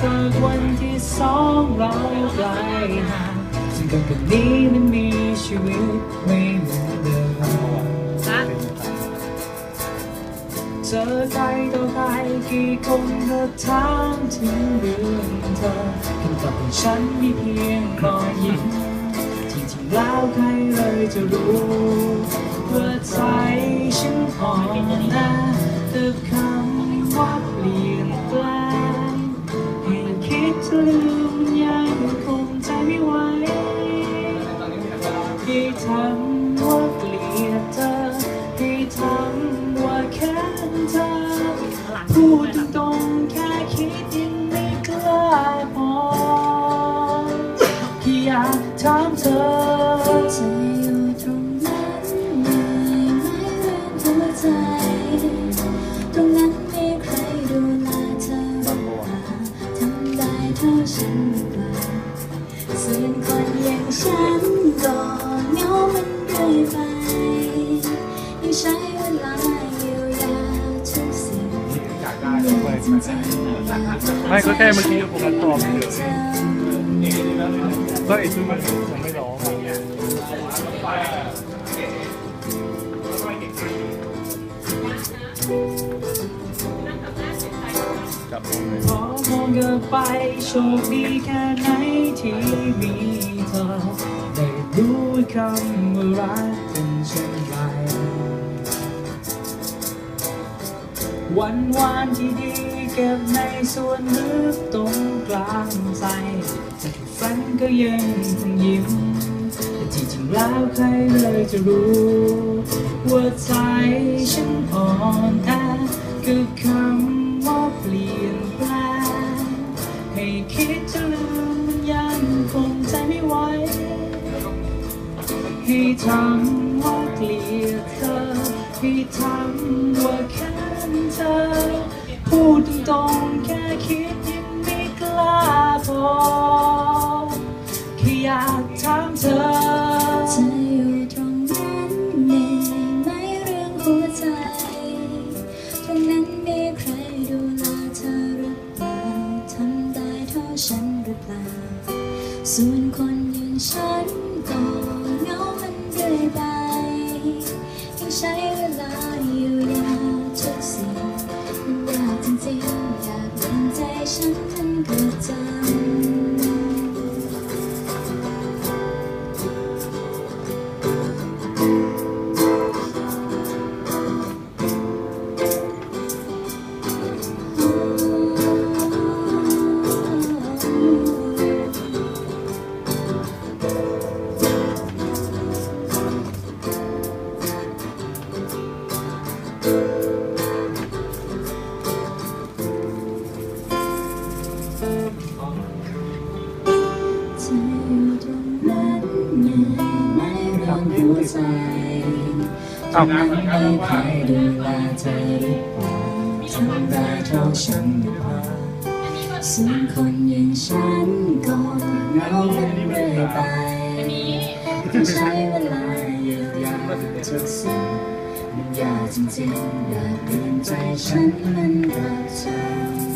จากวันที่สองเราไกลห่างซึ่งกันกับนี้นั้นมีชีวิตไม่เหมือนเดิมเจอใครต่อใครกี่คนก็ถามถึงเรื่องเธอคำตอบของฉันมีเพียงรอยยิ้มที่จริงแล้วใครเลยจะรู้ว่าใจฉันอ่อนแอกับคำ ที่ทำว่าเกลียดเธอ ที่ทำว่าแค้นเธอ พูดตรงๆแค่คิดยังไม่กล้าพอที่อยากถามเธอ ไม่ก็แค่เมื่อกี้ผมมันตอบเฉยก็ไอ้ซึ่งมันยังไม่ร้องจับผมเลยพอมองกลับไปโชคดีแค่ไหนที่มีเธอได้รู้คำว่ารัก วันวานที่ดีเก็บในส่วนลึกตรงกลางใจแต่ฝันก็ยังคงยิ้มแต่ที่จริงแล้วใครเลยจะรู้ว่าใจฉันอ่อนแอกับคำว่าเปลี่ยนแปลงให้คิดจะลืมมันยังคงใจไม่ไหวให้ทำว่าเกลียดเธอให้ทำว่า ส่วนคนอย่างฉันก็เหงามันเรื่อยไปยังใช้เวลาอยู่ อยู่ตรงนั้นหนื่อยไหมเรื่องหัวใจตรงนั้นมีใครดูแลเธอหรือเปล่าทำได้เท่าฉันหรือเปล่าส่วนคนอย่างฉันก็เหงามันเรื่อยไปต้องใช้เวลาเยียวยาทุกสิ่งมันยากจริงๆอยากเปลี่ยนใจฉันมันรักเธอ